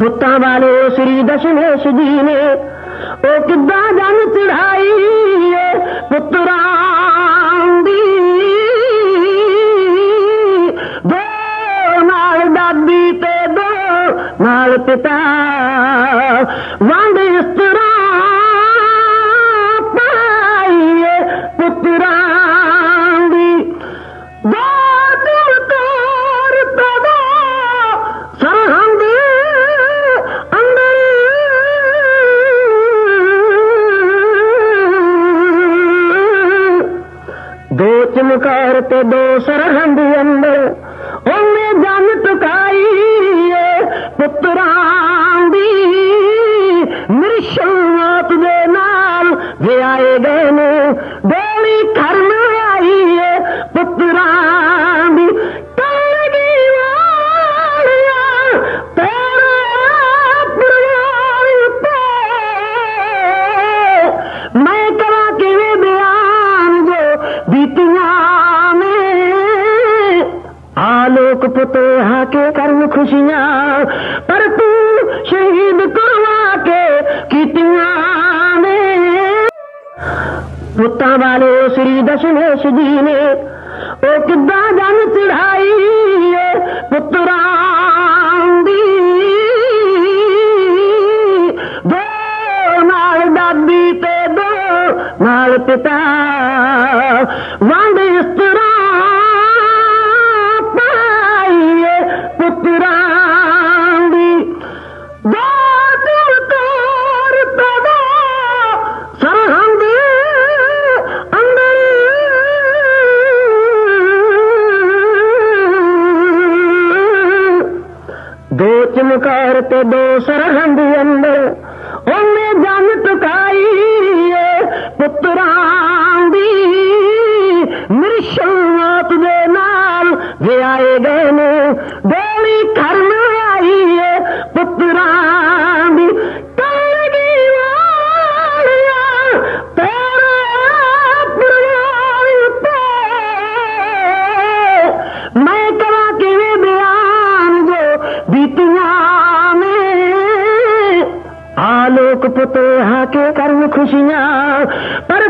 श्री श्री दशनेश जी चढ़ाई पुतर दो नाल दी ते दो नाल पिता वांड उन जन टुकाई पुतर जी मिर्श जे नाल वेन डेड़ी कराई पुतर ਲੋਕ ਪੁੱਤ ਆ ਕੇ ਕਰਨ ਖੁਸ਼ੀਆਂ, ਪਰ ਤੂੰ ਸ਼ਹੀਦ ਕਰਵਾ ਕੇ ਕੀਤੀਆਂ ਨੇ। ਪੁੱਤਾਂ ਵਾਲੇ ਸ੍ਰੀ ਦਸ਼ਮੇਸ਼ ਜੀ ਨੇ, ਉਹ ਕਿੱਦਾਂ ਜਨ ਚੜਾਈ ਏ ਪੁੱਤਰਾਂ ਦੀ। ਦੋ ਨਾਲ ਦਾਦੀ ਤੇ ਦੋ ਨਾਲ ਪਿਤਾ ਵੰਡ ਇਸ چمکار تے دو سر اندر انہیں جان ٹکائی پتر مرشن آپ دے نام وے آئے گئے आलोक पुतोहा के कर्म खुशियाँ पर